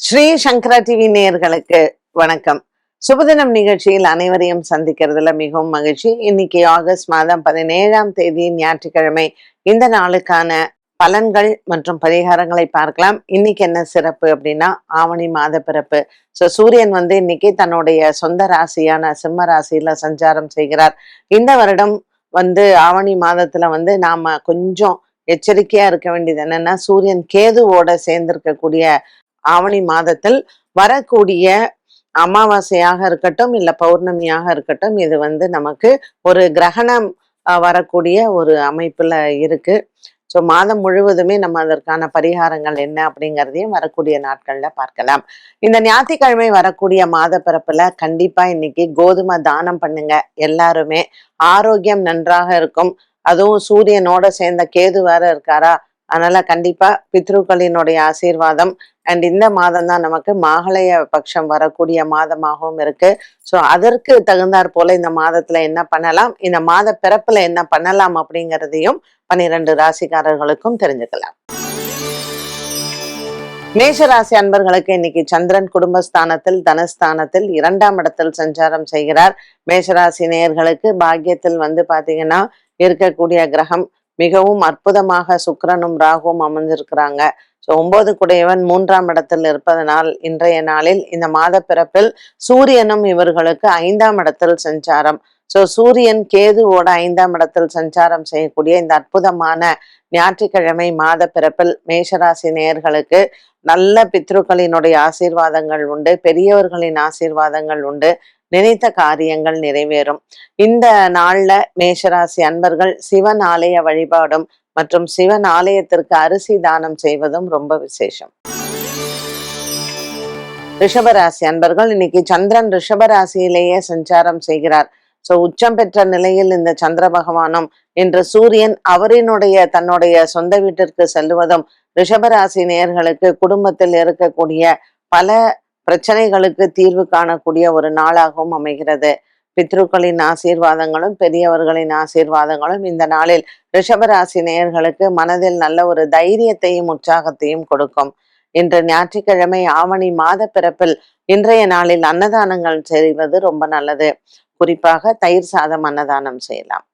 ஸ்ரீ சங்கரா TV நேயர்களுக்கு வணக்கம். சுபதினம் நிகழ்ச்சியில் அனைவரையும் சந்திக்கிறதுல மிகவும் மகிழ்ச்சி. இன்னைக்கு ஆகஸ்ட் மாதம் பதினேழாம் தேதி ஞாயிற்றுக்கிழமை. இந்த நாளுக்கான பலன்கள் மற்றும் பரிகாரங்களை பார்க்கலாம். இன்னைக்கு என்ன சிறப்பு அப்படின்னா ஆவணி மாத பிறப்பு. ஸோ சூரியன் வந்து இன்னைக்கு தன்னுடைய சொந்த ராசியான சிம்ம ராசியில சஞ்சாரம் செய்கிறார். இந்த வருடம் வந்து ஆவணி மாதத்துல வந்து நாம கொஞ்சம் எச்சரிக்கையா இருக்க வேண்டியது என்னன்னா சூரியன் கேதுவோட சேர்ந்திருக்கக்கூடிய ஆவணி மாதத்தில் வரக்கூடிய அமாவாசையாக இருக்கட்டும் இல்ல பௌர்ணமியாக இருக்கட்டும் இது வந்து நமக்கு ஒரு கிரகணம் வரக்கூடிய ஒரு அமைப்புல இருக்கு. ஸோ மாதம் முழுவதுமே நம்ம அதற்கான பரிகாரங்கள் என்ன அப்படிங்கிறதையும் வரக்கூடிய நாட்கள்ல பார்க்கலாம். இந்த ஞாயிற்றுக்கிழமை வரக்கூடிய மாத பிறப்புல கண்டிப்பா இன்னைக்கு கோதுமை தானம் பண்ணுங்க எல்லாருமே. ஆரோக்கியம் நன்றாக இருக்கும். அதுவும் சூரியனோட சேர்ந்த கேது வேற இருக்காரா? அதனால கண்டிப்பா பித்ருக்களினுடைய ஆசீர்வாதம் அண்ட் இந்த மாதம் தான் நமக்கு மாகலய பட்சம் வரக்கூடிய மாதமாகவும் இருக்கு. ஸோ அதற்கு தகுந்தாற் போல இந்த மாதத்துல என்ன பண்ணலாம்? இந்த மாத பிறப்புல என்ன பண்ணலாம் அப்படிங்கிறதையும் பன்னிரண்டு ராசிக்காரர்களுக்கும் தெரிஞ்சுக்கலாம். மேஷராசி அன்பர்களுக்கு இன்னைக்கு சந்திரன் குடும்பஸ்தானத்தில் தனஸ்தானத்தில் இரண்டாம் இடத்தில் சஞ்சாரம் செய்கிறார். மேஷராசி நேயர்களுக்கு பாக்கியத்தில் வந்து பாத்தீங்கன்னா இருக்கக்கூடிய கிரகம் மிகவும் அற்புதமாக சுக்கரனும் ராகுவும் அமைஞ்சிருக்கிறாங்க ஸோ ஒன்பது குடையவன் மூன்றாம் இடத்தில் இருப்பதனால் இன்றைய நாளில் இந்த மாத பிறப்பில் சூரியனும் இவர்களுக்கு ஐந்தாம் இடத்தில் சஞ்சாரம். ஸோ சூரியன் கேதுவோட ஐந்தாம் இடத்தில் சஞ்சாரம் செய்யக்கூடிய இந்த அற்புதமான ஞாயிற்றுக்கிழமை மாத பிறப்பில் மேஷராசி நேயர்களுக்கு நல்ல பித்ருக்களினுடைய ஆசீர்வாதங்கள் உண்டு பெரியவர்களின் ஆசீர்வாதங்கள் உண்டு. நினைத்த காரியங்கள் நிறைவேறும். இந்த நாள்ல மேஷராசி அன்பர்கள் சிவன் ஆலய வழிபாடும் மற்றும் சிவன் ஆலயத்திற்கு அரிசி தானம் செய்வதும் ரொம்ப விசேஷம். ரிஷபராசி அன்பர்கள் இன்னைக்கு சந்திரன் ரிஷபராசியிலேயே சஞ்சாரம் செய்கிறார். சோ உச்சம் பெற்ற நிலையில் இந்த சந்திர பகவானும் இன்று சூரியன் அவரினுடைய தன்னுடைய சொந்த வீட்டிற்கு செல்லுவதும் ரிஷபராசி நேயர்களுக்கு குடும்பத்தில் இருக்கக்கூடிய பல பிரச்சனைகளுக்கு தீர்வு காணக்கூடிய ஒரு நாளாகவும் அமைகிறது. பித்ருக்களின் ஆசீர்வாதங்களும் பெரியவர்களின் ஆசீர்வாதங்களும் இந்த நாளில் ரிஷபராசி நேயர்களுக்கு மனதில் நல்ல ஒரு தைரியத்தையும் உற்சாகத்தையும் கொடுக்கும். இன்று ஞாயிற்றுக்கிழமை ஆவணி மாத பிறப்பில் இன்றைய நாளில் அன்னதானங்கள் செய்வது ரொம்ப நல்லது. குறிப்பாக தயிர் சாதம் அன்னதானம் செய்யலாம்.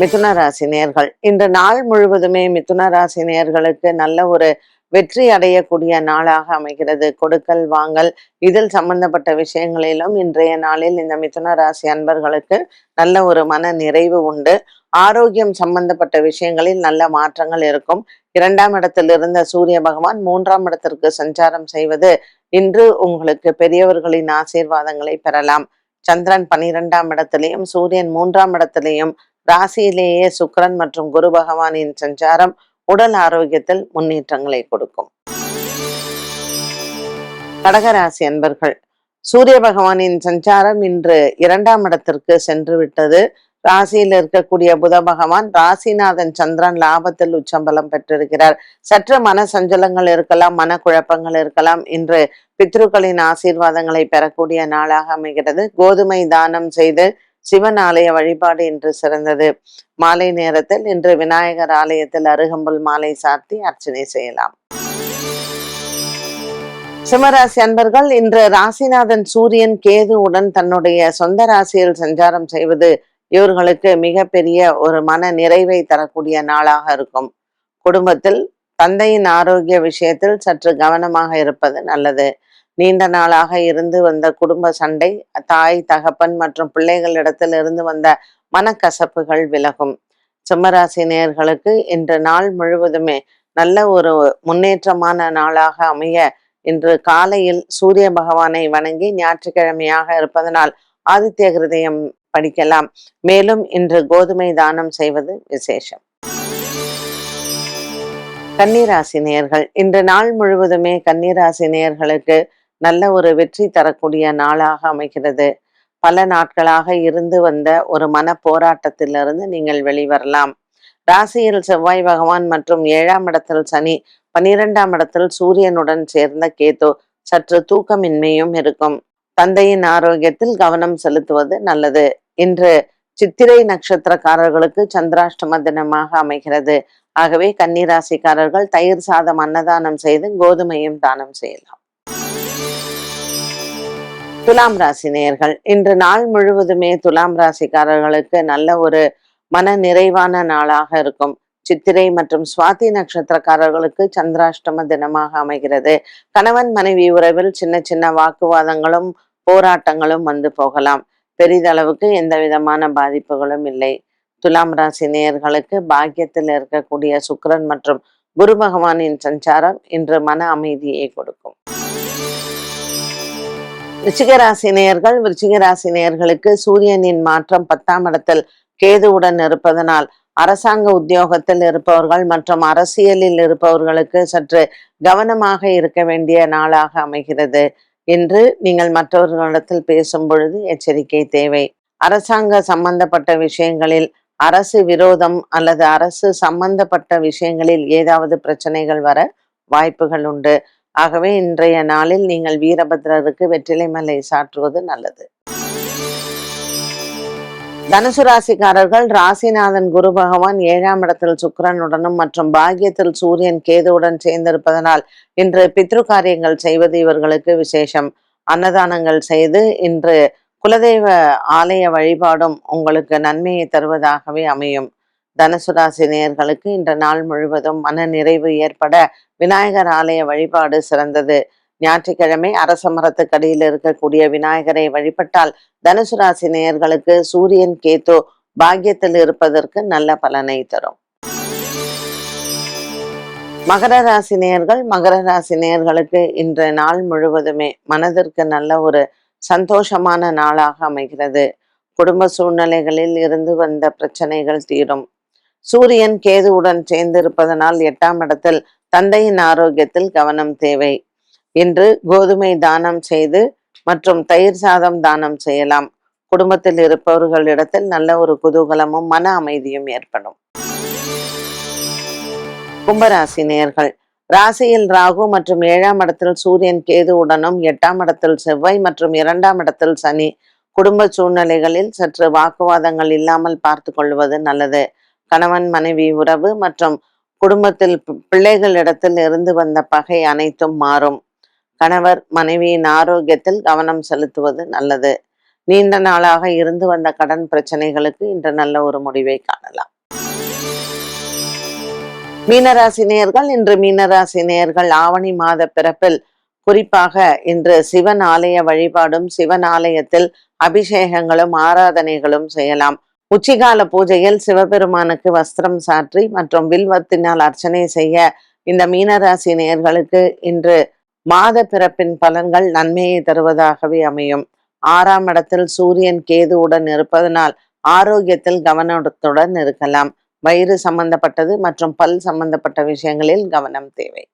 மிதுன ராசி நேர்கள் இன்று நாள் முழுவதுமே மிதுன ராசி நேர்களுக்கு நல்ல ஒரு வெற்றி அடையக்கூடிய நாளாக அமைகிறது. கொடுக்கல் வாங்கல் இதில் சம்பந்தப்பட்ட விஷயங்களிலும் இன்றைய நாளில் இந்த மிதுன ராசி அன்பர்களுக்கு நல்ல ஒரு மன நிறைவு உண்டு. ஆரோக்கியம் சம்பந்தப்பட்ட விஷயங்களில் நல்ல மாற்றங்கள் இருக்கும். இரண்டாம் இடத்தில் இருந்த சூரிய பகவான் மூன்றாம் இடத்திற்கு சஞ்சாரம் செய்வது இன்று உங்களுக்கு பெரியவர்களின் ஆசீர்வாதங்களை பெறலாம். சந்திரன் பனிரெண்டாம் இடத்திலையும் சூரியன் மூன்றாம் இடத்திலையும் ராசியிலேயே சுக்கரன் மற்றும் குரு பகவானின் சஞ்சாரம் உடல் ஆரோக்கியத்தில் முன்னேற்றங்களை கொடுக்கும். கடகராசி அன்பர்கள் சூரிய பகவானின் சஞ்சாரம் இன்று இரண்டாம் இடத்திற்கு சென்று விட்டது ராசியில் இருக்கக்கூடிய புத பகவான் ராசிநாதன் சந்திரன் லாபத்தில் உச்சம்பலம் பெற்றிருக்கிறார். சற்று மன சஞ்சலங்கள் இருக்கலாம் மன குழப்பங்கள் இருக்கலாம். இன்று பித்ருக்களின் ஆசீர்வாதங்களை பெறக்கூடிய நாளாக அமைகிறது. கோதுமை தானம் செய்து சிவன் ஆலய வழிபாடு இன்று சிறந்தது. மாலை நேரத்தில் இன்று விநாயகர் ஆலயத்தில் அருகம்புல் மாலை சாத்தி அர்ச்சனை செய்யலாம். சிம்மராசி அன்பர்கள் இன்று ராசிநாதன் சூரியன் கேதுவுடன் தன்னுடைய சொந்த ராசியில் சஞ்சாரம் செய்வது இவர்களுக்கு மிகப்பெரிய ஒரு மன நிறைவை தரக்கூடிய நாளாக இருக்கும். குடும்பத்தில் தந்தையின் ஆரோக்கிய விஷயத்தில் சற்று கவனமாக இருப்பது நல்லது. நீண்ட நாளாக இருந்து வந்த குடும்ப சண்டை தாய் தகப்பன் மற்றும் பிள்ளைகளிடத்தில் இருந்து வந்த மனக்கசப்புகள் விலகும். சிம்மராசினியர்களுக்கு இன்று நாள் முழுவதுமே நல்ல ஒரு முன்னேற்றமான நாளாக அமைய இன்று காலையில் சூரிய பகவானை வணங்கி ஞாயிற்றுக்கிழமையாக இருப்பதனால் ஆதித்ய ஹிருதயம் படிக்கலாம். மேலும் இன்று கோதுமை தானம் செய்வது விசேஷம். கன்னிராசி நேர்கள் இன்று நாள் முழுவதுமே கன்னிராசி நேயர்களுக்கு நல்ல ஒரு வெற்றி தரக்கூடிய நாளாக அமைகிறது. பல நாட்களாக இருந்து வந்த ஒரு மன போராட்டத்திலிருந்து நீங்கள் வெளிவரலாம். ராசியில் செவ்வாய் பகவான் மற்றும் ஏழாம் இடத்தில் சனி பனிரெண்டாம் இடத்தில் சூரியனுடன் சேர்ந்த கேது சற்று தூக்கமின்மையும் இருக்கும். தந்தையின் ஆரோக்கியத்தில் கவனம் செலுத்துவது நல்லது. இன்று சித்திரை நட்சத்திரக்காரர்களுக்கு சந்திராஷ்டம தினமாக அமைகிறது. ஆகவே கன்னிராசிக்காரர்கள் தயிர் சாதம் அன்னதானம் செய்து கோதுமையும் தானம் செய்யலாம். துலாம் ராசி நேயர்கள் இன்று நாள் முழுவதுமே துலாம் ராசிக்காரர்களுக்கு நல்ல ஒரு மன நிறைவான நாளாக இருக்கும். சித்திரை மற்றும் சுவாதி நட்சத்திரக்காரர்களுக்கு சந்திராஷ்டம தினமாக அமைகிறது. கணவன் மனைவி உறவில் சின்ன சின்ன வாக்குவாதங்களும் போராட்டங்களும் வந்து போகலாம். பெரிதளவுக்கு எந்த விதமான பாதிப்புகளும் இல்லை. துலாம் ராசி நேயர்களுக்கு பாக்கியத்தில் இருக்கக்கூடிய சுக்கரன் மற்றும் குரு பகவானின் சஞ்சாரம் இன்று மன அமைதியை கொடுக்கும். ரிச்சிகராசினியர்கள் நேயர்கள் விருச்சிகராசி நேயர்களுக்கு சூரியனின் மாற்றம் பத்தாம் இடத்தில் கேதுவுடன் இருப்பதனால் அரசாங்க உத்தியோகத்தில் இருப்பவர்கள் மற்றும் அரசியலில் இருப்பவர்களுக்கு சற்று கவனமாக இருக்க வேண்டிய நாளாக அமைகிறது. என்று நீங்கள் மற்றவர்களிடத்தில் பேசும் பொழுது எச்சரிக்கை தேவை. அரசாங்க சம்பந்தப்பட்ட விஷயங்களில் அரசு விரோதம் அல்லது அரசு சம்பந்தப்பட்ட விஷயங்களில் ஏதாவது பிரச்சனைகள் வர வாய்ப்புகள் உண்டு. ஆகவே இன்றைய நாளில் நீங்கள் வீரபத்ரருக்கு வெற்றிலை மலை சாற்றுவது நல்லது. தனுசு ராசிக்காரர்கள் ராசிநாதன் குரு பகவான் ஏழாம் இடத்தில் சுக்கரனுடனும் மற்றும் பாகியத்தில் சூரியன் கேதுவுடன் சேர்ந்திருப்பதனால் இன்று பித்ரு காரியங்கள் செய்வது இவர்களுக்கு விசேஷம். அன்னதானங்கள் செய்து இன்று குலதெய்வ ஆலய வழிபாடும் உங்களுக்கு நன்மையை தருவதாகவே அமையும். தனுசு ராசி நேயர்களுக்கு இன்ற நாள் முழுவதும் மன நிறைவு ஏற்பட விநாயகர் ஆலய வழிபாடு சிறந்தது. ஞாயிற்றுக்கிழமை அரச மரத்துக்கடியில் இருக்கக்கூடிய விநாயகரை வழிபட்டால் தனுசு ராசி நேயர்களுக்கு சூரியன் கேத்து பாக்கியத்தில் இருப்பதற்கு நல்ல பலனை தரும். மகர ராசி நேயர்கள் மகர ராசி நேயர்களுக்கு இன்று நாள் முழுவதுமே மனதிற்கு நல்ல ஒரு சந்தோஷமான நாளாக அமைகிறது. குடும்ப சூழ்நிலைகளில் இருந்து வந்த பிரச்சனைகள் தீரும். சூரியன் கேதுவுடன் சேர்ந்திருப்பதனால் எட்டாம் இடத்தில் தந்தையின் ஆரோக்கியத்தில் கவனம் தேவை. இன்று கோதுமை தானம் செய்து மற்றும் தயிர் சாதம் தானம் செய்யலாம். குடும்பத்தில் இருப்பவர்களிடத்தில் நல்ல ஒரு குதூகலமும் மன அமைதியும் ஏற்படும். கும்பராசி நேர்கள் ராசியில் ராகு மற்றும் ஏழாம் இடத்தில் சூரியன் கேதுவுடனும் எட்டாம் இடத்தில் செவ்வாய் மற்றும் இரண்டாம் இடத்தில் சனி குடும்ப சூழ்நிலைகளில் சற்று வாக்குவாதங்கள் இல்லாமல் பார்த்து கொள்வது நல்லது. கணவன் மனைவி உறவு மற்றும் குடும்பத்தில் பிள்ளைகளிடத்தில் இருந்து வந்த பகை அனைத்தும் மாறும். கணவர் மனைவியின் ஆரோக்கியத்தில் கவனம் செலுத்துவது நல்லது. நீண்ட நாளாக இருந்து வந்த கடன் பிரச்சனைகளுக்கு இன்று நல்ல ஒரு முடிவை காணலாம். மீனராசி நேர்கள் இன்று மீனராசி நேர்கள் ஆவணி மாத பிறப்பில் குறிப்பாக இன்று சிவன் ஆலய வழிபாடும் சிவன் ஆலயத்தில் அபிஷேகங்களும் ஆராதனைகளும் செய்யலாம். உச்சிகால பூஜையில் சிவபெருமானுக்கு வஸ்திரம் சாற்றி மற்றும் வில்வத்தினால் அர்ச்சனை செய்ய இந்த மீனராசி நேயர்களுக்கு இன்று மாத பிறப்பின் பலன்கள் நன்மையை தருவதாகவே அமையும். ஆறாம் இடத்தில் சூரியன் கேதுவுடன் இருப்பதனால் ஆரோக்கியத்தில் கவனத்துடன் இருக்கலாம். வயிறு சம்பந்தப்பட்டது மற்றும் பல் சம்பந்தப்பட்ட விஷயங்களில் கவனம் தேவை.